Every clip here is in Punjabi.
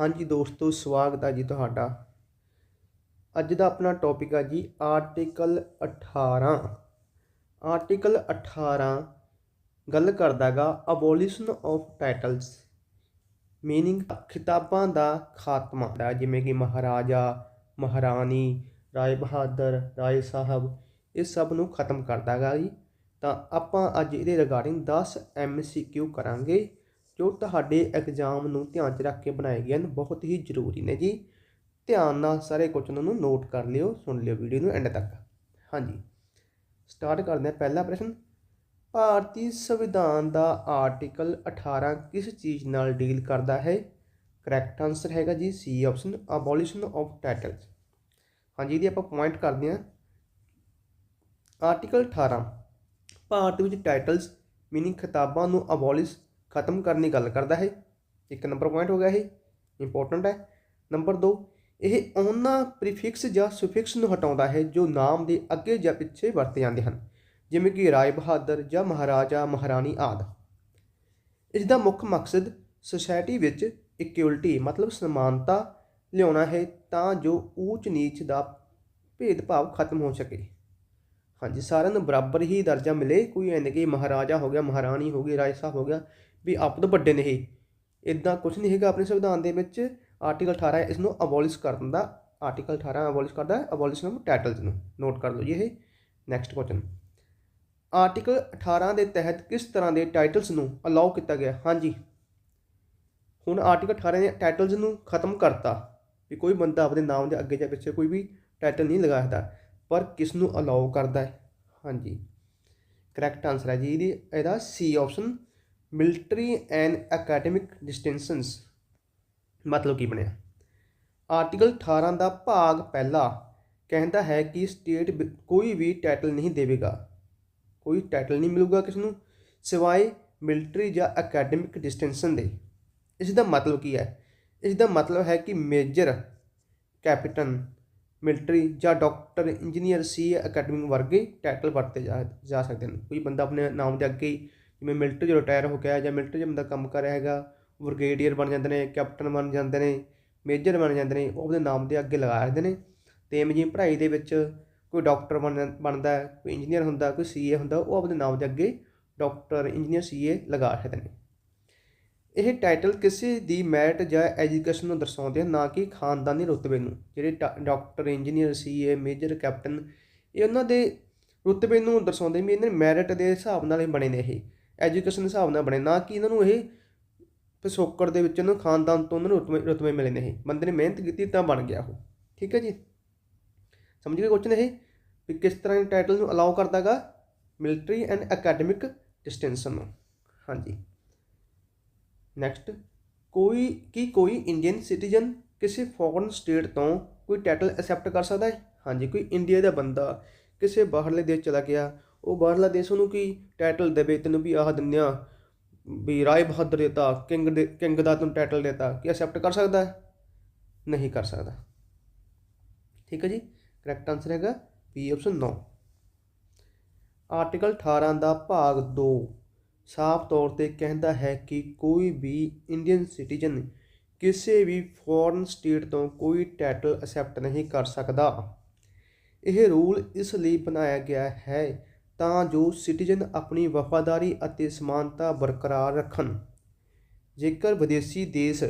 ਹਾਂਜੀ ਦੋਸਤੋ, ਸਵਾਗਤ ਹੈ ਜੀ ਤੁਹਾਡਾ। ਅੱਜ ਦਾ ਆਪਣਾ ਟੌਪਿਕ ਹੈ ਜੀ ਆਰਟੀਕਲ 18 ਆਰਟੀਕਲ 18 ਗੱਲ ਕਰਦਾਗਾ ਅਬੋਲੀਸ਼ਨ ਆਫ ਟਾਈਟਲਸ ਮੀਨਿੰਗ ਖਿਤਾਬਾਂ ਦਾ ਖਾਤਮਾ। ਦਾ ਜਿਵੇਂ ਕਿ ਮਹਾਰਾਜਾ, ਮਹਾਰਾਣੀ, ਰਾਏ ਬਹਾਦਰ, ਰਾਏ ਸਾਹਿਬ, ਇਹ ਸਭ ਨੂੰ ਖਤਮ ਕਰਦਾਗਾ ਜੀ। ਤਾਂ ਆਪਾਂ ਅੱਜ ਇਹਦੇ ਰਿਗਾਰਡਿੰਗ 10 ਐਮਸੀਕਿਊ ਕਰਾਂਗੇ। ਜੋ ਤੁਹਾਡੇ ਐਗਜ਼ਾਮ ਨੂੰ ਧਿਆਨ 'ਚ ਰੱਖ ਕੇ ਬਣਾਏ ਗਏ ਹਨ, ਬਹੁਤ ਹੀ ਜ਼ਰੂਰੀ ਨੇ ਜੀ। ਧਿਆਨ ਨਾਲ ਸਾਰੇ ਕੁਐਸਚਨ ਨੂੰ ਨੋਟ ਕਰ ਲਿਓ, ਸੁਣ ਲਿਓ ਵੀਡੀਓ ਨੂੰ ਐਂਡ ਤੱਕ। ਹਾਂਜੀ। ਸਟਾਰਟ ਕਰਦੇ ਹਾਂ ਪਹਿਲਾ ਪ੍ਰਸ਼ਨ। ਭਾਰਤੀ ਸੰਵਿਧਾਨ ਦਾ ਆਰਟੀਕਲ 18 ਕਿਸ ਚੀਜ਼ ਨਾਲ ਡੀਲ ਕਰਦਾ ਹੈ? ਕਰੈਕਟ ਆਨਸਰ ਹੈਗਾ ਜੀ C option abolition of titles ਹਾਂਜੀ, ਇਹਦੀ ਆਪਾਂ ਪੁਆਇੰਟ ਕਰਦੇ ਹਾਂ। ਆਰਟੀਕਲ 18 ਭਾਰਤ ਵਿੱਚ ਟਾਈਟਲਸ ਮੀਨਿੰਗ ਖਿਤਾਬਾਂ ਨੂੰ ਅਬੋਲਿਸ਼ ਖਤਮ ਕਰਨ ਦੀ ਗੱਲ ਕਰਦਾ ਹੈ ਇੱਕ ਨੰਬਰ ਪੁਆਇੰਟ ਹੋ ਗਿਆ ਇਹ ਇੰਪੋਰਟੈਂਟ ਹੈ। ਨੰਬਰ 2 ਇਹ ਉਹਨਾਂ ਪ੍ਰੀਫਿਕਸ ਜਾਂ ਸੁਫਿਕਸ ਨੂੰ ਹਟਾਉਂਦਾ ਹੈ ਜੋ ਨਾਮ ਦੇ ਅੱਗੇ ਜਾਂ ਪਿੱਛੇ ਵਰਤੇ ਜਾਂਦੇ ਹਨ, ਜਿਵੇਂ ਕਿ ਰਾਏ ਬਹਾਦਰ ਜਾਂ ਮਹਾਰਾਜਾ, ਮਹਾਰਾਣੀ ਆਦਿ। ਇਸ ਦਾ ਮੁੱਖ ਮਕਸਦ ਸੋਸਾਇਟੀ ਵਿੱਚ ਇਕੁਅਲਿਟੀ ਮਤਲਬ ਸਮਾਨਤਾ ਲਿਆਉਣਾ ਹੈ ਤਾਂ ਜੋ ਊਚ ਨੀਚ ਦਾ ਭੇਦਭਾਵ ਖਤਮ ਹੋ ਸਕੇ। ਹਾਂਜੀ, ਸਾਰਿਆਂ ਨੂੰ ਬਰਾਬਰ ਹੀ ਦਰਜਾ ਮਿਲੇ। ਕੋਈ ਐਂ ਕਿ ਮਹਾਰਾਜਾ ਹੋ ਗਿਆ, ਮਹਾਰਾਣੀ ਹੋ ਗਈ ਰਾਏ ਸਾਹਿਬ ਹੋ ਗਿਆ। ਵੀ ਆਪ ਤੋਂ ਵੱਡੇ ਇਹ। ਇਦਾਂ ਕੁਝ ਨਹੀਂ ਹੈਗਾ ਆਪਣੇ ਸੰਵਿਧਾਨ ਦੇ ਵਿੱਚ। ਆਰਟੀਕਲ 18 ਇਸ ਨੂੰ ਅਬੋਲਿਸ਼ ਕਰ ਦਿੰਦਾ। ਆਰਟੀਕਲ 18 ਅਬੋਲਿਸ਼ ਕਰਦਾ ਹੈ ਅਬੋਲਿਸ਼ਨ ਆਫ ਟਾਈਟਲਸ ਨੂੰ। ਨੋਟ ਕਰ ਲਓ ਜੀ ਇਹ। ਨੈਕਸਟ ਕੁਐਸਚਨ ਆਰਟੀਕਲ 18 ਦੇ ਤਹਿਤ ਕਿਸ ਤਰ੍ਹਾਂ ਦੇ ਟਾਈਟਲਸ ਨੂੰ ਅਲਾਉ ਕੀਤਾ ਗਿਆ? ਹਾਂਜੀ। ਹੁਣ ਆਰਟੀਕਲ 18 ਦੇ ਟਾਈਟਲਸ ਨੂੰ ਖਤਮ ਕਰਤਾ ਵੀ ਕੋਈ ਬੰਦਾ ਆਪਣੇ ਨਾਮ ਦੇ ਅੱਗੇ ਜਾਂ ਪਿੱਛੇ ਕੋਈ ਵੀ ਟਾਈਟਲ ਨਹੀਂ ਲਗਾ ਸਕਦਾ, ਪਰ ਕਿਸ ਨੂੰ ਅਲਾਉ ਕਰਦਾ ਹੈ? ਹਾਂਜੀ। ਕਰੈਕਟ ਆਨਸਰ ਹੈ ਜੀ ਇਹਦੀ। ਇਹਦਾ C option military and academic distinctions ਮਤਲਬ ਕੀ ਬਣਿਆ? ਆਰਟੀਕਲ 18 ਦਾ ਭਾਗ ਪਹਿਲਾ ਕਹਿੰਦਾ ਹੈ ਕਿ ਸਟੇਟ ਕੋਈ ਵੀ ਟਾਈਟਲ ਨਹੀਂ ਦੇਵੇਗਾ। ਕੋਈ ਟਾਈਟਲ ਨਹੀਂ ਮਿਲੂਗਾ ਕਿਸ ਨੂੰ? ਸਿਵਾਏ ਮਿਲਟਰੀ ਜਾਂ ਅਕੈਡਮਿਕ ਡਿਸਟਿੰਕਸ਼ਨ ਦੇ। ਇਸ ਦਾ ਮਤਲਬ ਕੀ ਹੈ? ਇਸ ਦਾ ਮਤਲਬ ਹੈ ਕਿ ਮੇਜਰ ਕੈਪਟਨ ਮਿਲਟਰੀ ਜਾਂ ਡਾਕਟਰ ਇੰਜੀਨੀਅਰ ਸੀ ਅਕੈਡਮਿਕ ਵਰਗੇ ਟਾਈਟਲ ਵਰਤੇ ਜਾ ਜਾ ਸਕਦੇ ਹਨ। ਕੋਈ ਬੰਦਾ ਆਪਣੇ ਨਾਮ ਦੇ ਅੱਗੇ ਜਿਵੇਂ ਮਿਲਟਰੀ 'ਚ ਰਿਟਾਇਰ ਹੋ ਗਿਆ ਜਾਂ ਮਿਲਟਰੀ 'ਚ ਬੰਦਾ ਕੰਮ ਕਰ ਰਿਹਾ ਹੈਗਾ, ਬ੍ਰਿਗੇਡੀਅਰ ਬਣ ਜਾਂਦੇ ਨੇ, ਕੈਪਟਨ ਬਣ ਜਾਂਦੇ ਨੇ, ਮੇਜਰ ਬਣ ਜਾਂਦੇ ਨੇ, ਉਹ ਆਪਣੇ ਨਾਮ ਦੇ ਅੱਗੇ ਲਗਾ ਦਿੰਦੇ ਨੇ। ਤੇ ਜਿਵੇਂ ਪੜ੍ਹਾਈ ਦੇ ਵਿੱਚ ਕੋਈ ਡਾਕਟਰ ਬਣ ਬਣਦਾ, ਕੋਈ ਇੰਜੀਨੀਅਰ ਹੁੰਦਾ, ਕੋਈ ਸੀਏ ਹੁੰਦਾ, ਉਹ ਆਪਣੇ ਨਾਮ ਦੇ ਅੱਗੇ ਡਾਕਟਰ, ਇੰਜੀਨੀਅਰ ਸੀਏ ਲਗਾ ਸਕਦੇ ਨੇ। ਇਹ ਟਾਈਟਲ ਕਿਸੇ ਦੀ ਮੈਰਿਟ ਜਾਂ ਐਜੂਕੇਸ਼ਨ ਨੂੰ ਦਰਸਾਉਂਦੇ ਹਨ ਨਾ ਕਿ ਖਾਨਦਾਨੀ ਰੁਤਬੇ ਨੂੰ। ਜਿਹੜੇ doctor, engineer CA major, captain, ਇਹ ਉਹਨਾਂ ਦੇ ਰੁਤਬੇ ਨੂੰ ਦਰਸਾਉਂਦੇ ਵੀ ਇਹਨਾਂ ਮੈਰਿਟ ਦੇ ਹਿਸਾਬ ਨਾਲ ਹੀ ਬਣੇ ਨੇ ਇਹ। ਐਜੂਕੇਸ਼ਨ ਦੇ ਹਿਸਾਬ ਨਾਲ ਬਣੇ, ਨਾ ਕਿ ਇਹਨਾਂ ਨੂੰ ਇਹ ਪਿਛੋਕੜ ਦੇ ਵਿੱਚ ਉਹਨੂੰ ਖਾਨਦਾਨ ਤੋਂ ਉਹਨਾਂ ਨੂੰ ਰੁਤਬੇ ਰੁਤਬੇ ਮਿਲੇ ਨੇ ਬੰਦੇ ਨੇ ਮਿਹਨਤ ਕੀਤੀ ਤਾਂ ਬਣ ਗਿਆ ਉਹ। ਠੀਕ ਹੈ ਜੀ? ਸਮਝ ਗਏ ਕੁਐਸਚਨ ਇਹ? ਵੀ ਕਿਸ ਤਰ੍ਹਾਂ ਦੇ ਟਾਈਟਲ ਨੂੰ ਅਲਾਉ ਕਰਦਾਗਾ? ਮਿਲਟਰੀ ਐਂਡ ਅਕੈਡਮਿਕ ਡਿਸਟੈਂਸ਼ਨ ਨੂੰ। ਹਾਂਜੀ। ਨੈਕਸਟ ਕੋਈ, ਕੀ ਕੋਈ ਇੰਡੀਅਨ ਸਿਟੀਜ਼ਨ ਕਿਸੇ ਫੋਰਨ ਸਟੇਟ ਤੋਂ ਕੋਈ ਟਾਈਟਲ ਐਕਸੈਪਟ ਕਰ ਸਕਦਾ ਹੈ? ਹਾਂਜੀ, ਕੋਈ ਇੰਡੀਆ ਦਾ ਬੰਦਾ ਕਿਸੇ ਬਾਹਰਲੇ ਦੇਸ਼ ਚਲਾ ਗਿਆ ਉਹ ਬਾਹਰਲਾ ਦੇਸ਼ ਉਹਨੂੰ ਕੀ ਟਾਈਟਲ ਦੇਵੇ, ਤੈਨੂੰ ਵੀ ਆਹ ਦਿੰਨਿਆ ਵੀ ਰਾਏ ਬਹਾਦਰ ਦੇਤਾ, ਕਿੰਗ ਦੇ, ਕਿੰਗ ਦਾ ਤੈਨੂੰ ਟਾਈਟਲ ਦੇਤਾ, ਕੀ ਐਕਸੈਪਟ ਕਰ ਸਕਦਾ ਹੈ? ਨਹੀਂ ਕਰ ਸਕਦਾ। ਠੀਕ ਹੈ ਜੀ? ਕਰੈਕਟ ਆਨਸਰ ਹੈਗਾ ਬੀ ਆਪਸ਼ਨ 9 ਆਰਟੀਕਲ 18 ਦਾ ਭਾਗ 2 ਸਾਫ਼ ਤੌਰ ਤੇ ਕਹਿੰਦਾ ਹੈ ਕਿ ਕੋਈ ਵੀ ਇੰਡੀਅਨ ਸਿਟੀਜ਼ਨ ਕਿਸੇ ਵੀ ਫੋਰਨ ਸਟੇਟ ਤੋਂ ਕੋਈ ਟਾਈਟਲ ਅਸੈਪਟ ਨਹੀਂ ਕਰ ਸਕਦਾ। ਇਹ ਰੂਲ ਇਸ ਲਈ ਬਣਾਇਆ ਗਿਆ ਹੈ ਤਾਂ ਜੋ ਸਿਟੀਜ਼ਨ ਆਪਣੀ ਵਫਾਦਾਰੀ ਅਤੇ ਸਮਾਨਤਾ ਬਰਕਰਾਰ ਰੱਖਣ। ਜੇਕਰ ਵਿਦੇਸ਼ੀ ਦੇਸ਼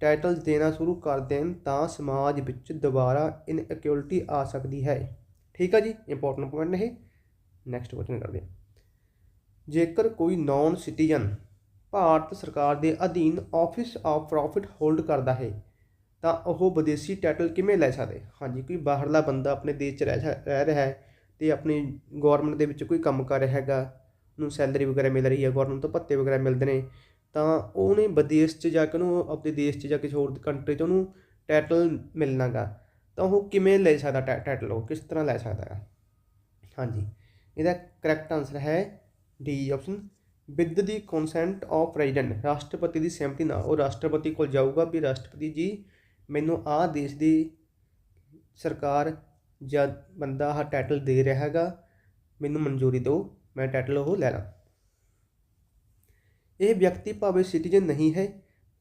ਟਾਈਟਲ ਦੇਣਾ ਸ਼ੁਰੂ ਕਰ ਦੇਣ, ਤਾਂ ਸਮਾਜ ਵਿੱਚ ਦੁਬਾਰਾ ਇਨਇਕੁਅਲਿਟੀ ਆ ਸਕਦੀ ਹੈ। ਠੀਕ ਆ ਜੀ ਇੰਪੋਰਟੈਂਟ ਪੁਆਇੰਟ ਇਹ। ਨੈਕਸਟ ਕੁਐਸਚਨ ਕਰਦੇ ਹਾਂ। ਜੇਕਰ ਕੋਈ ਨਾਨ ਸਿਟੀਜ਼ਨ ਭਾਰਤ ਸਰਕਾਰ ਦੇ ਅਧੀਨ ਆਫਿਸ ਆਫ ਪ੍ਰੋਫਿਟ ਹੋਲਡ ਕਰਦਾ ਹੈ, ਤਾਂ ਉਹ ਵਿਦੇਸ਼ੀ ਟਾਈਟਲ ਕਿਵੇਂ ਲੈ ਸਕਦੇ? ਹਾਂਜੀ, ਕੋਈ ਬਾਹਰਲਾ ਬੰਦਾ ਆਪਣੇ ਦੇਸ਼ 'ਚ ਰਹਿ ਰਹਿ ਰਿਹਾ ਹੈ ਅਤੇ ਆਪਣੀ ਗੌਰਮੈਂਟ ਦੇ ਵਿੱਚ ਕੋਈ ਕੰਮ ਕਰ ਰਿਹਾ ਹੈਗਾ, ਉਹਨੂੰ ਸੈਲਰੀ ਵਗੈਰਾ ਮਿਲ ਰਹੀ ਹੈ ਗੌਰਮੈਂਟ ਤੋਂ ਭੱਤੇ ਵਗੈਰਾ ਮਿਲਦੇ ਨੇ, ਤਾਂ ਉਹਨੇ ਵਿਦੇਸ਼ 'ਚ ਜਾ ਕੇ ਉਹਨੂੰ ਆਪਣੇ ਦੇਸ਼ 'ਚ ਜਾਂ ਕਿਸੇ ਹੋਰ ਕੰਟਰੀ 'ਚ ਉਹਨੂੰ ਟਾਈਟਲ ਮਿਲਣਾਗਾ ਤਾਂ ਉਹ ਕਿਵੇਂ ਲੈ ਸਕਦਾ ਟਾਈਟਲ ਉਹ? ਕਿਸ ਤਰ੍ਹਾਂ ਲੈ ਸਕਦਾ ਹੈ ਹਾਂਜੀ, ਇਹਦਾ ਕਰੈਕਟ ਆਨਸਰ ਹੈ D option with the consent of president ਰਾਸ਼ਟਰਪਤੀ ਦੀ ਸਹਿਮਤੀ ਨਾਲ, ਉਹ ਰਾਸ਼ਟਰਪਤੀ ਕੋਲ ਜਾਊਗਾ ਵੀ ਰਾਸ਼ਟਰਪਤੀ ਜੀ, ਮੈਨੂੰ ਆਹ ਦੇਸ਼ ਦੀ ਸਰਕਾਰ ਜਦ ਬੰਦਾ ਆਹ ਟਾਈਟਲ ਦੇ ਰਿਹਾ ਹੈਗਾ, ਮੈਨੂੰ ਮਨਜ਼ੂਰੀ ਦਿਓ, ਮੈਂ ਟਾਈਟਲ ਉਹ ਲੈ ਲਾਂ। ਇਹ ਵਿਅਕਤੀ ਭਾਵੇਂ ਸਿਟੀਜ਼ਨ ਨਹੀਂ ਹੈ,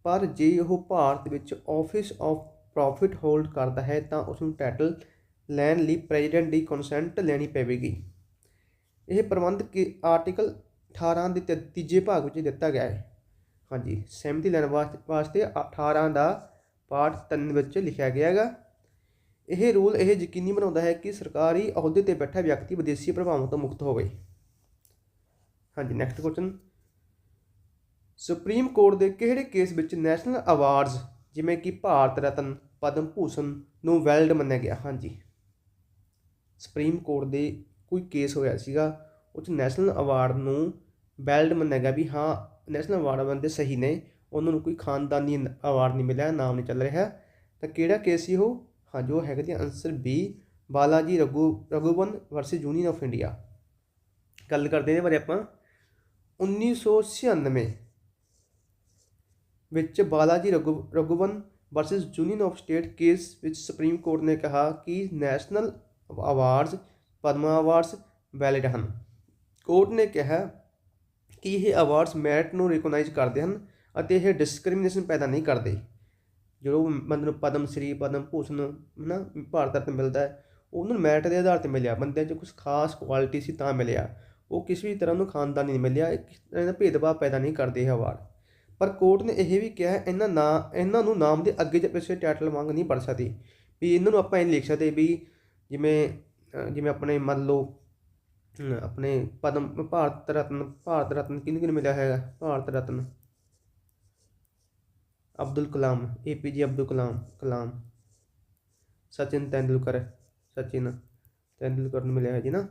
ਪਰ ਜੇ ਉਹ ਭਾਰਤ ਵਿੱਚ ਆਫਿਸ ਆਫ ਪ੍ਰੋਫਿਟ ਹੋਲਡ ਕਰਦਾ ਹੈ, ਤਾਂ ਉਸ ਨੂੰ ਟਾਈਟਲ ਲੈਣ ਲਈ ਪ੍ਰੈਜ਼ੀਡੈਂਟ ਦੀ ਕੰਸੈਂਟ ਲੈਣੀ ਪਵੇਗੀ। ਇਹ ਪ੍ਰਬੰਧ ਕਿ ਆਰਟੀਕਲ 18 ਦੇ ਤੀ- ਤੀਜੇ ਭਾਗ ਵਿੱਚ ਦਿੱਤਾ ਗਿਆ ਹੈ। ਹਾਂਜੀ, ਸਹਿਮਤੀ ਲੈਣ ਵਾਸਤੇ ਵਾਸਤੇ 18 ਦਾ ਪਾਠ 3 ਵਿੱਚ ਲਿਖਿਆ ਗਿਆ ਹੈਗਾ। ਇਹ ਰੂਲ ਇਹ ਯਕੀਨੀ ਬਣਾਉਂਦਾ ਹੈ ਕਿ ਸਰਕਾਰੀ ਅਹੁਦੇ ਤੇ ਬੈਠਾ ਵਿਅਕਤੀ ਵਿਦੇਸ਼ੀ ਪ੍ਰਭਾਵਾਂ ਤੋਂ ਮੁਕਤ ਹੋਵੇ। ਹਾਂਜੀ ਨੈਕਸਟ ਕੁਐਸਚਨ ਸੁਪਰੀਮ ਕੋਰਟ ਦੇ ਕਿਹੜੇ ਕੇਸ ਵਿੱਚ ਨੈਸ਼ਨਲ ਅਵਾਰਡਸ ਜਿਵੇਂ ਕਿ ਭਾਰਤ ਰਤਨ, ਪਦਮ ਭੂਸ਼ਣ ਨੂੰ ਵੈਲਡ ਮੰਨਿਆ ਗਿਆ? ਹਾਂਜੀ। ਸੁਪਰੀਮ ਕੋਰਟ ਦੇ ਕੋਈ ਕੇਸ ਹੋਇਆ ਸੀਗਾ, ਉਹ 'ਚ ਨੈਸ਼ਨਲ ਅਵਾਰਡ ਨੂੰ ਵੈਲਡ ਮੰਨਿਆ ਗਿਆ ਵੀ ਹਾਂ ਨੈਸ਼ਨਲ ਅਵਾਰਡ ਬੰਦੇ ਸਹੀ ਨੇ, ਉਹਨਾਂ ਨੂੰ ਕੋਈ ਖਾਨਦਾਨੀ ਅਵਾਰਡ ਨਹੀਂ ਮਿਲਿਆ, ਨਾਮ ਨਹੀਂ ਚੱਲ ਰਿਹਾ। ਤਾਂ ਕਿਹੜਾ ਕੇਸ ਸੀ ਉਹ? ਹਾਂ, ਜੋ ਹੈਗਾ ਜੀ answer B Balaji Raghu Raghuvan versus union of India ਗੱਲ ਕਰਦੇ ਨੇ ਬਾਰੇ ਆਪਾਂ। 1996 ਵਿੱਚ Balaji Raghu Raghuvan versus union of state case ਵਿੱਚ ਸੁਪਰੀਮ ਕੋਰਟ ਨੇ ਕਿਹਾ ਕਿ national awards Padma awards valid ਹਨ। ਕੋਰਟ ਨੇ ਕਿਹਾ ਕਿ ਇਹ ਅਵਾਰਡਸ ਮੈਰਿਟ ਨੂੰ ਰਿਕਗਨਾਈਜ਼ ਕਰਦੇ ਹਨ ਅਤੇ ਇਹ ਡਿਸਕ੍ਰਿਮੀਨੇਸ਼ਨ ਪੈਦਾ ਨਹੀਂ ਕਰਦੇ। ਜਦੋਂ ਬੰਦੇ ਨੂੰ ਪਦਮ ਸ਼੍ਰੀ, ਪਦਮ ਭੂਸ਼ਣ ਹਨਾ, ਭਾਰਤ ਰਤਨ ਮਿਲਦਾ ਹੈ ਉਹਨਾਂ ਨੂੰ ਮੈਰਿਟ ਦੇ ਆਧਾਰ ਤੇ ਮਿਲਿਆ। ਬੰਦੇ 'ਚ ਕੁਝ ਖਾਸ ਕੁਆਲਿਟੀ ਸੀ ਤਾਂ ਮਿਲਿਆ। ਉਹ ਕਿਸੇ ਵੀ ਤਰ੍ਹਾਂ ਨੂੰ ਖਾਨਦਾਨੀ ਨਹੀਂ ਮਿਲਿਆ, ਇਹ ਕਿਸੇ ਤਰ੍ਹਾਂ ਦਾ ਭੇਦਭਾਵ ਪੈਦਾ ਨਹੀਂ ਕਰਦੇ ਇਹ ਅਵਾਰਡ ਪਰ ਕੋਰਟ ਨੇ ਇਹ ਵੀ ਕਿਹਾ, ਇਹਨਾਂ ਨਾ, ਇਹਨਾਂ ਨੂੰ ਨਾਮ ਦੇ ਅੱਗੇ ਜਾਂ ਪਿੱਛੇ ਟਾਈਟਲ ਮੰਗ ਨਹੀਂ ਪੜ ਸਕਦੀ। ਵੀ ਇਹਨਾਂ ਨੂੰ ਆਪਾਂ ਇਹ ਲਿਖ ਸਕਦੇ ਵੀ ਜਿਵੇਂ ਜਿਵੇਂ ਆਪਣੇ ਮੰਨ ਲਓ ਆਪਣੇ ਪਦਮ, ਭਾਰਤ ਰਤਨ ਭਾਰਤ ਰਤਨ ਕਿਹਨੂੰ ਕਿਹਨੂੰ ਮਿਲਿਆ ਹੈਗਾ? ਭਾਰਤ ਰਤਨ। ਅਬਦੁਲ ਕਲਾਮ ਏਪੀਜੇ ਅਬਦੁਲ ਕਲਾਮ ਕਲਾਮ। ਸਚਿਨ ਤੈਂਦੁਲਕਰ ਸਚਿਨ ਤੈਂਦੁਲਕਰ ਨੂੰ ਮਿਲਿਆ ਹੈ ਜੀ ਨਾ।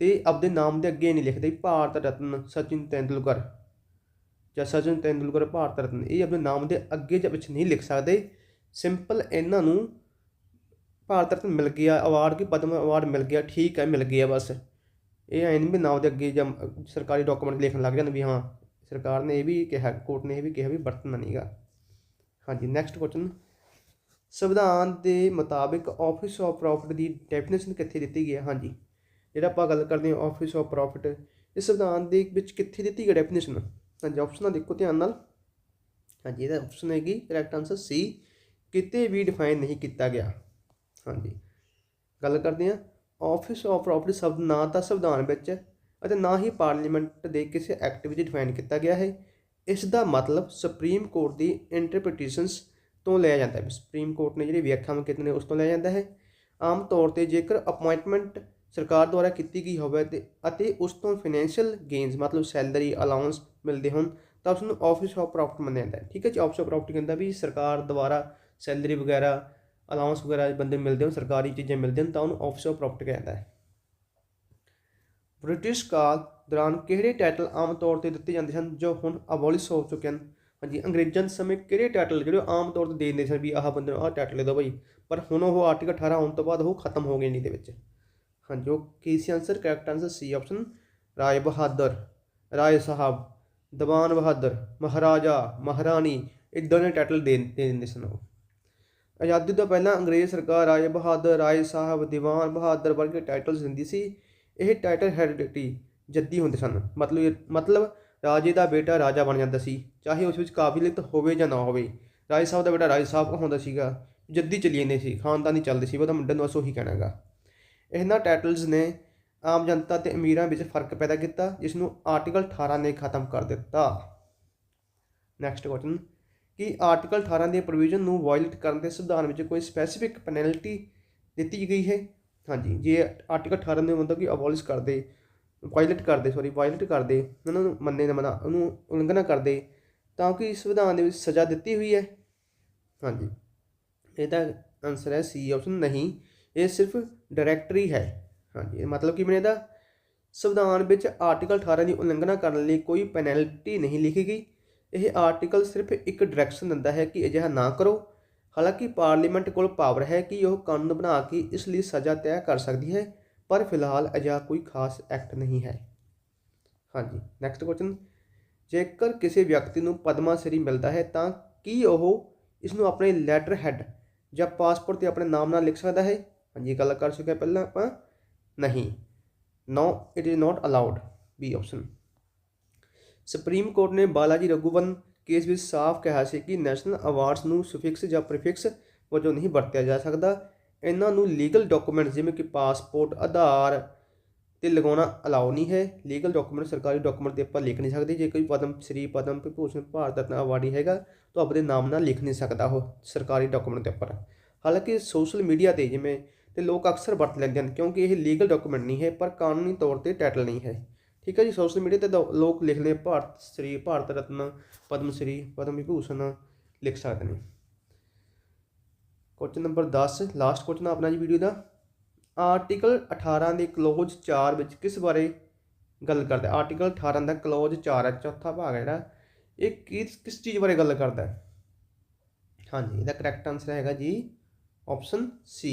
ਤੇ ਆਪਦੇ ਨਾਮ ਦੇ ਅੱਗੇ ਨਹੀਂ ਲਿਖਦੇ, ਭਾਰਤ ਰਤਨ ਸਚਿਨ ਤੈਂਦੁਲਕਰ। ਜਾਂ ਸਚਿਨ ਤੈਂਦੁਲਕਰ, ਭਾਰਤ ਰਤਨ। ਇਹ ਆਪਣੇ ਨਾਮ ਦੇ ਅੱਗੇ ਜਾਂ ਪਿੱਛੇ ਨਹੀਂ ਲਿਖ ਸਕਦੇ। ਸਿੰਪਲ ਇਹਨਾਂ ਨੂੰ ਭਾਰਤ ਰਤਨ ਮਿਲ ਗਿਆ ਅਵਾਰਡ ਕਿ ਪਦਮ ਅਵਾਰਡ ਮਿਲ ਗਿਆ, ਠੀਕ ਹੈ, ਮਿਲ ਗਿਆ ਬਸ। ਇਹ ਐਨ ਵੀ ਨਾਮ ਦੇ ਅੱਗੇ ਜਾਂ ਸਰਕਾਰੀ ਡਾਕੂਮੈਂਟ ਲਿਖਣ ਲੱਗ ਜਾਂਦੇ ਵੀ ਹਾਂ, ਸਰਕਾਰ ਨੇ ਇਹ ਵੀ ਕਿਹਾ ਕੋਰਟ ਨੇ ਇਹ ਵੀ ਕਿਹਾ ਵੀ ਵਰਤਣਾ ਨਹੀਂਗਾ ਹਾਂਜੀ ਨੈਕਸਟ ਕੁਐਸਚਨ ਸੰਵਿਧਾਨ ਦੇ ਮੁਤਾਬਿਕ ਆਫਿਸ ਆਫ ਪ੍ਰੋਫਿਟ ਦੀ ਡੈਫੀਨੇਸ਼ਨ ਕਿੱਥੇ ਦਿੱਤੀ ਗਈ ਹੈ? ਹਾਂਜੀ, ਜਿਹੜਾ ਆਪਾਂ ਗੱਲ ਕਰਦੇ ਹਾਂ ਆਫਿਸ ਆਫ ਪ੍ਰੋਫਿਟ ਇਸ ਸੰਵਿਧਾਨ ਦੇ ਵਿੱਚ ਕਿੱਥੇ ਦਿੱਤੀ ਗਈ ਡੈਫੀਨੇਸ਼ਨ ਹਾਂਜੀ ਆਪਸ਼ਨਾਂ ਦੇਖੋ ਧਿਆਨ ਨਾਲ। ਹਾਂਜੀ, ਇਹਦਾ ਆਪਸ਼ਨ ਹੈਗੀ ਕਰੈਕਟ ਆਨਸਰ ਸੀ ਕਿਤੇ ਵੀ ਡਿਫਾਈਨ ਨਹੀਂ ਕੀਤਾ ਗਿਆ। ਹਾਂਜੀ, ਗੱਲ ਕਰਦੇ ਹਾਂ। ਆਫਿਸ ਆਫ ਪ੍ਰੋਪਰਟੀ ਸ਼ਬਦ ਨਾ ਤਾਂ ਸੰਵਿਧਾਨ ਵਿੱਚ ਅਤੇ ਨਾ ਹੀ ਪਾਰਲੀਮੈਂਟ ਦੇ ਕਿਸੇ ਐਕਟ ਵਿੱਚ ਡਿਫਾਈਨ ਕੀਤਾ ਗਿਆ ਹੈ। ਇਸ ਦਾ ਮਤਲਬ ਸੁਪਰੀਮ ਕੋਰਟ ਦੀ ਇੰਟਰਪ੍ਰੀਟੇਸ਼ਨਸ ਤੋਂ ਲਿਆ ਜਾਂਦਾ ਹੈ ਸੁਪਰੀਮ ਕੋਰਟ ਨੇ ਜਿਹੜੀ ਵਿਆਖਿਆਵਾਂ ਕੀਤੀਆਂ ਨੇ ਉਸ ਤੋਂ ਲਿਆ ਜਾਂਦਾ ਹੈ। ਆਮ ਤੌਰ ਤੇ ਜੇਕਰ ਅਪਾਇੰਟਮੈਂਟ ਸਰਕਾਰ ਦੁਆਰਾ ਕੀਤੀ ਗਈ ਹੋਵੇ ਤੇ ਅਤੇ ਉਸ ਤੋਂ ਫਾਈਨੈਂਸ਼ੀਅਲ ਗੇਨਸ ਮਤਲਬ ਸੈਲਰੀ ਅਲਾਉਂਸ ਮਿਲਦੇ ਹੋਣ ਤਾਂ ਉਸ ਨੂੰ ਆਫਿਸ ਆਫ ਪ੍ਰੋਫਿਟ ਮੰਨਿਆ ਜਾਂਦਾ ਹੈ। ਠੀਕ ਹੈ ਜੀ ਆਫਿਸ ਆਫ ਪ੍ਰੋਫਿਟ ਕਹਿੰਦਾ ਵੀ ਸਰਕਾਰ ਦੁਆਰਾ ਸੈਲਰੀ ਵਗੈਰਾ ਅਲਾਉਂਸ ਵਗੈਰਾ ਬੰਦੇ ਮਿਲਦੇ ਹੋਣ, ਸਰਕਾਰੀ ਚੀਜ਼ਾਂ ਮਿਲਦੇ ਹਨ ਤਾਂ ਉਹਨੂੰ ਆਫਿਸ ਆਫ ਪ੍ਰੋਫਿਟ ਕਹਿੰਦਾ ਹੈ। ਬ੍ਰਿਟਿਸ਼ ਕਾਲ ਦੌਰਾਨ ਕਿਹੜੇ ਟਾਈਟਲ ਆਮ ਤੌਰ ਤੇ ਦਿੱਤੇ ਜਾਂਦੇ ਸਨ ਜੋ ਹੁਣ ਅਬੋਲਿਸ਼ ਹੋ ਚੁੱਕੇ ਹਨ? ਹਾਂਜੀ, ਅੰਗਰੇਜ਼ਾਂ ਦੇ ਸਮੇਂ ਕਿਹੜੇ ਟਾਈਟਲ ਜਿਹੜੇ ਆਮ ਤੌਰ ਤੇ ਦੇ ਦਿੰਦੇ ਸਨ ਵੀ ਆਹ ਬੰਦੇ ਨੂੰ ਆਹ ਟਾਈਟਲ ਦੇ ਦਿਓ ਭਾਈ ਪਰ ਹੁਣ ਉਹ ਆਰਟੀਕਲ 18 ਆਉਣ ਤੋਂ ਬਾਅਦ ਉਹ ਖਤਮ ਹੋ ਗਏ ਨਹੀਂ ਦੇ ਵਿੱਚ। ਹਾਂਜੀ, ਉਹ ਕੀ ਸੀ answer correct answer C option Rai Bahadur, Rai Sahib, Diwan Bahadur, Maharaja, Maharani, ਇਦਾਂ ਦੇ ਟਾਈਟਲ ਦੇ ਦੇ ਦਿੰਦੇ ਸਨ ਉਹ। ਆਜ਼ਾਦੀ ਤੋਂ ਪਹਿਲਾਂ ਅੰਗਰੇਜ਼ ਸਰਕਾਰ ਰਾਏ ਬਹਾਦਰ, ਰਾਏ ਸਾਹਿਬ, ਦੀਵਾਨ ਬਹਾਦਰ ਵਰਗੇ ਟਾਈਟਲਸ ਦਿੰਦੀ ਸੀ। ਇਹ ਟਾਈਟਲ ਹੈਰੀਡਿਟੀ ਜੱਦੀ ਹੁੰਦੇ ਸਨ। ਮਤਲਬ ਮਤਲਬ ਰਾਜੇ ਦਾ ਬੇਟਾ ਰਾਜਾ ਬਣ ਜਾਂਦਾ ਸੀ। ਚਾਹੇ ਉਸ ਵਿੱਚ ਕਾਬਲੀਅਤ ਹੋਵੇ ਜਾਂ ਨਾ ਹੋਵੇ, ਰਾਜੇ ਸਾਹਿਬ ਦਾ ਬੇਟਾ ਰਾਜੇ ਸਾਹਿਬ ਹੁੰਦਾ ਸੀਗਾ। ਜੱਦੀ ਚਲੀ ਜਾਂਦੇ ਸੀ, ਖਾਨਦਾਨੀ ਚੱਲਦੇ ਸੀ ਉਹਦਾ ਮੁੰਡੇ ਨੂੰ ਬਸ ਉਹੀ ਕਹਿਣਾਗਾ। ਇਹਨਾਂ ਟਾਈਟਲਸ ਨੇ ਆਮ ਜਨਤਾ ਤੇ ਅਮੀਰਾਂ ਵਿੱਚ ਫ਼ਰਕ ਪੈਦਾ ਕੀਤਾ, ਜਿਸ ਨੂੰ ਆਰਟੀਕਲ 18 ਨੇ ਖਤਮ ਕਰ ਦਿੱਤਾ। ਨੈਕਸਟ ਕੁਐਸਚਨ ਕਿ ਆਰਟੀਕਲ 18 ਦੇ ਪ੍ਰੋਵੀਜ਼ਨ ਨੂੰ ਵਾਇਲੇਟ ਕਰਨ ਦੇ ਸੰਵਿਧਾਨ ਵਿੱਚ ਕੋਈ ਸਪੈਸੀਫਿਕ ਪੈਨਲਟੀ ਦਿੱਤੀ ਗਈ ਹੈ? ਹਾਂਜੀ, ਜੇ ਆਰਟੀਕਲ 18 ਨੂੰ ਮਤਲਬ ਕਿ ਅਬੋਲਿਸ਼ ਕਰਦੇ ਵਾਇਲੇਟ ਕਰਦੇ ਸੌਰੀ ਵਾਇਲਟ ਕਰਦੇ, ਉਹਨਾਂ ਨੂੰ ਮੰਨੇ ਨਾ ਮਨਾ, ਉਹਨੂੰ ਉਲੰਘਣਾ ਕਰਦੇ, ਤਾਂ ਕਿ ਸੰਵਿਧਾਨ ਦੇ ਵਿੱਚ ਸਜ਼ਾ ਦਿੱਤੀ ਹੋਈ ਹੈ। ਹਾਂਜੀ। ਇਹਦਾ ਆਨਸਰ ਹੈ ਸੀ ਆਪਸ਼ਨ ਨਹੀਂ, ਇਹ ਸਿਰਫ ਡਾਇਰੈਕਟਰੀ ਹੈ। ਹਾਂਜੀ, ਇਹ ਮਤਲਬ ਕਿ ਮੈਨੇ ਇਹਦਾ ਸੰਵਿਧਾਨ ਵਿੱਚ ਆਰਟੀਕਲ 18 ਦੀ ਉਲੰਘਣਾ ਕਰਨ ਲਈ ਕੋਈ ਪੈਨਲਟੀ ਨਹੀਂ ਲਿਖੀ ਗਈ। ਇਹ ਆਰਟੀਕਲ ਸਿਰਫ ਇੱਕ ਡਾਇਰੈਕਸ਼ਨ ਦਿੰਦਾ ਹੈ ਕਿ ਅਜਿਹਾ ਨਾ ਕਰੋ। ਹਾਲਾਂਕਿ ਪਾਰਲੀਮੈਂਟ ਕੋਲ ਪਾਵਰ ਹੈ ਕਿ ਉਹ ਕਾਨੂੰਨ ਬਣਾ ਕੇ ਇਸ ਲਈ ਸਜ਼ਾ ਤੈਅ ਕਰ ਸਕਦੀ ਹੈ। ਪਰ ਫਿਲਹਾਲ ਅਜਿਹਾ ਕੋਈ ਖਾਸ ਐਕਟ ਨਹੀਂ ਹੈ। ਹਾਂਜੀ ਨੈਕਸਟ ਕੁਐਸਚਨ ਜੇਕਰ ਕਿਸੇ ਵਿਅਕਤੀ ਨੂੰ ਪਦਮਾ ਸ਼੍ਰੀ ਮਿਲਦਾ ਹੈ, ਤਾਂ ਕੀ ਉਹ ਇਸ ਨੂੰ ਆਪਣੇ ਲੈਟਰ ਹੈਡ ਜਾਂ ਪਾਸਪੋਰਟ ਤੇ ਆਪਣੇ ਨਾਮ ਨਾਲ ਲਿਖ ਸਕਦਾ ਹੈ? ਹਾਂਜੀ ਗੱਲ ਕਰ ਚੁੱਕੇ ਪਹਿਲਾਂ ਆਪਾਂ। ਨਹੀਂ। No it is not allowed B option supreme court ਨੇ ਬਾਲਾਜੀ ਰਘੁਵਨ ਕੇਸ ਵਿੱਚ ਸਾਫ਼ ਕਿਹਾ ਸੀ ਕਿ ਨੈਸ਼ਨਲ ਅਵਾਰਡਸ ਨੂੰ ਸੁਫਿਕਸ ਜਾਂ ਪ੍ਰੀਫਿਕਸ ਵਜੋਂ ਨਹੀਂ ਵਰਤਿਆ ਜਾ ਸਕਦਾ। ਇਹਨਾਂ ਨੂੰ ਲੀਗਲ ਡਾਕੂਮੈਂਟ ਜਿਵੇਂ ਕਿ ਪਾਸਪੋਰਟ ਆਧਾਰ ਤੇ ਲਗਾਉਣਾ ਅਲਾਉ ਨਹੀਂ ਹੈ। ਲੀਗਲ ਡਾਕੂਮੈਂਟ ਸਰਕਾਰੀ ਡਾਕੂਮੈਂਟ ਤੇ ਆਪਾਂ ਲਿਖ ਨਹੀਂ ਸਕਦੇ। ਜੇ ਕੋਈ ਪਦਮ, ਸ਼੍ਰੀ ਪਦਮ ਵਿਭੂਸ਼ਣ ਭਾਰਤ ਰਤਨ ਅਵਾਰਡੀ ਹੈਗਾ, ਤਾਂ ਆਪਣੇ ਨਾਮ ਨਾਲ ਲਿਖ ਨਹੀਂ ਸਕਦਾ ਉਹ ਸਰਕਾਰੀ ਡਾਕੂਮੈਂਟ ਦੇ ਉੱਪਰ। ਹਾਲਾਂਕਿ ਸੋਸ਼ਲ ਮੀਡੀਆ ਤੇ ਜਿਵੇਂ ਤੇ ਲੋਕ ਅਕਸਰ ਵਰਤ ਲੈਂਦੇ ਹਨ, ਕਿਉਂਕਿ ਇਹ ਲੀਗਲ ਡਾਕੂਮੈਂਟ ਨਹੀਂ ਹੈ, ਪਰ ਕਾਨੂੰਨੀ ਤੌਰ ਤੇ ਟਾਈਟਲ ਨਹੀਂ ਹੈ। ਠੀਕ ਹੈ ਜੀ ਸੋਸ਼ਲ ਮੀਡੀਆ ਤੇ ਲੋ- ਲੋਕ ਲਿਖਦੇ ਭਾਰਤ, ਸ਼੍ਰੀ ਭਾਰਤ ਰਤਨ, ਪਦਮ, ਸ਼੍ਰੀ ਪਦਮ ਵਿਭੂਸ਼ਣ ਲਿਖ ਸਕਦੇ ਨੇ। ਕੁਐਸਚਨ ਨੰਬਰ 10 ਲਾਸਟ ਕੁਐਸਚਨ ਆਪਣਾ ਜੀ ਵੀਡੀਓ ਦਾ। ਆਰਟੀਕਲ 18 ਦੇ ਕਲੋਜ਼ 4 ਵਿੱਚ ਕਿਸ ਬਾਰੇ ਗੱਲ ਕਰਦਾ ਆਰਟੀਕਲ 18 ਦਾ ਕਲੋਜ਼ 4 ਹੈ, ਚੌਥਾ ਭਾਗ ਹੈ ਜਿਹੜਾ। ਇਹ ਕਿਸ ਕਿਸ ਚੀਜ਼ ਬਾਰੇ ਗੱਲ ਕਰਦਾ ਹੈ? ਹਾਂਜੀ, ਇਹਦਾ ਕਰੈਕਟ ਆਨਸਰ ਹੈਗਾ ਜੀ option C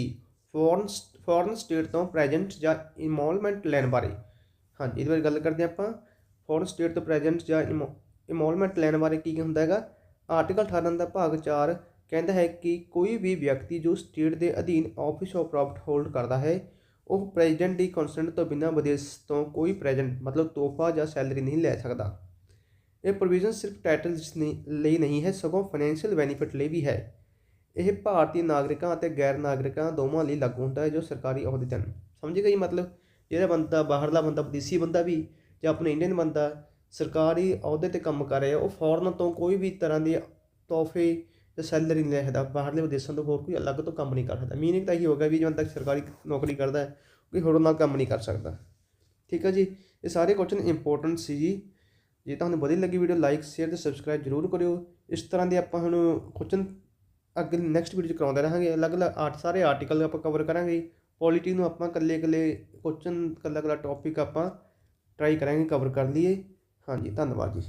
foreign foreign state ਤੋਂ ਪ੍ਰੈਜ਼ੈਂਟ ਜਾਂ ਇਨਵੋਲਵਮੈਂਟ ਲੈਣ ਬਾਰੇ। ਹਾਂਜੀ, ਇਹਦੇ ਬਾਰੇ ਗੱਲ ਕਰਦੇ ਹਾਂ ਆਪਾਂ। ਫੋਰਨ ਸਟੇਟ ਤੋਂ ਪ੍ਰੈਜ਼ੈਂਟ ਜਾਂ ਇਨਵੋਲਵਮੈਂਟ ਲੈਣ ਬਾਰੇ ਕੀ ਹੁੰਦਾ ਹੈਗਾ? ਆਰਟੀਕਲ 18 ਦਾ ਭਾਗ 4 ਕਹਿੰਦਾ ਹੈ ਕਿ ਕੋਈ ਵੀ ਵਿਅਕਤੀ ਜੋ ਸਟੇਟ ਦੇ ਅਧੀਨ ਆਫਿਸ ਆਫ ਪ੍ਰੋਫਿਟ ਹੋਲਡ ਕਰਦਾ ਹੈ, ਉਹ ਪ੍ਰੈਜ਼ੀਡੈਂਟ ਦੀ ਕੰਸੈਂਟ ਤੋਂ ਬਿਨਾਂ ਵਿਦੇਸ਼ ਤੋਂ ਕੋਈ ਪ੍ਰੈਜ਼ੈਂਟ ਮਤਲਬ ਤੋਹਫਾ ਜਾਂ ਸੈਲਰੀ ਨਹੀਂ ਲੈ ਸਕਦਾ। ਇਹ ਪ੍ਰੋਵੀਜ਼ਨ ਸਿਰਫ ਟਾਈਟਲਸ ਲਈ ਨਹੀਂ ਹੈ, ਸਗੋਂ ਫਾਈਨੈਂਸ਼ੀਅਲ ਬੈਨੀਫਿਟ ਲਈ ਵੀ ਹੈ। ਇਹ ਭਾਰਤੀ ਨਾਗਰਿਕਾਂ ਅਤੇ ਗੈਰ ਨਾਗਰਿਕਾਂ ਦੋਵਾਂ ਲਈ ਲਾਗੂ ਹੁੰਦਾ ਹੈ ਜੋ ਸਰਕਾਰੀ ਅਹੁਦੇ ਤੇ ਹਨ। ਸਮਝ ਗਏ ਮਤਲਬ? ਜਿਹੜਾ ਬੰਦਾ ਬਾਹਰਲਾ ਬੰਦਾ, ਵਿਦੇਸ਼ੀ ਬੰਦਾ ਵੀ ਜਾਂ ਆਪਣੇ ਇੰਡੀਅਨ ਬੰਦਾ ਸਰਕਾਰੀ ਅਹੁਦੇ ਤੇ ਕੰਮ ਕਰ ਰਿਹਾ, ਉਹ ਫੋਰਨ ਤੋਂ ਕੋਈ ਵੀ ਤਰ੍ਹਾਂ ਦੇ ਤੋਹਫੇ ਜਾਂ ਸੈਲਰੀ ਨਹੀਂ ਲੈ ਸਕਦਾ, ਬਾਹਰਲੇ ਵਿਦੇਸ਼ਾਂ ਤੋਂ ਹੋਰ ਕੋਈ ਅਲੱਗ ਤੋਂ ਕੰਮ ਨਹੀਂ ਕਰ ਸਕਦਾ। ਮੀਨਿੰਗ ਤਾਂ ਇਹੀ ਗਿਆ ਵੀ ਜਦੋਂ ਤੱਕ ਸਰਕਾਰੀ ਨੌਕਰੀ ਕਰਦਾ ਹੈ, ਕੋਈ ਹੋਰ ਨਾਲ ਕੰਮ ਨਹੀਂ ਕਰ ਸਕਦਾ। ਠੀਕ ਹੈ ਜੀ? ਇਹ ਸਾਰੇ ਕੁਐਸਚਨ ਇੰਪੋਰਟੈਂਟ ਸੀ ਜੀ। ਜੇ ਤੁਹਾਨੂੰ ਵਧੀਆ ਲੱਗੀ ਵੀਡੀਓ ਲਾਈਕ ਸ਼ੇਅਰ ਤੇ ਸਬਸਕ੍ਰਾਈਬ ਜਰੂਰ ਕਰਿਓ। ਇਸ ਤਰ੍ਹਾਂ ਦੇ ਆਪਾਂ ਹੁਣ ਕੁਐਸਚਨ ਅੱਗੇ ਨੈਕਸਟ ਵੀਡੀਓ 'ਚ ਕਰਾਉਂਦੇ ਰਹਾਂਗੇ। ਅਲੱਗ-ਅਲੱਗ ਆਰਟ ਸਾਰੇ ਆਰਟੀਕਲ ਆਪਾਂ ਕਵਰ ਕਰਾਂਗੇ। ਪੋਲਿਟੀ ਨੂੰ ਆਪਾਂ ਇਕੱਲੇ-ਇਕੱਲੇ ਕੁਐਸਚਨ ਇਕੱਲਾ-ਇਕੱਲਾ ਟੌਪਿਕ ਆਪਾਂ ਟਰਾਈ ਕਰਾਂਗੇ ਕਵਰ ਕਰ ਲਈਏ ਹਾਂਜੀ, ਧੰਨਵਾਦ ਜੀ।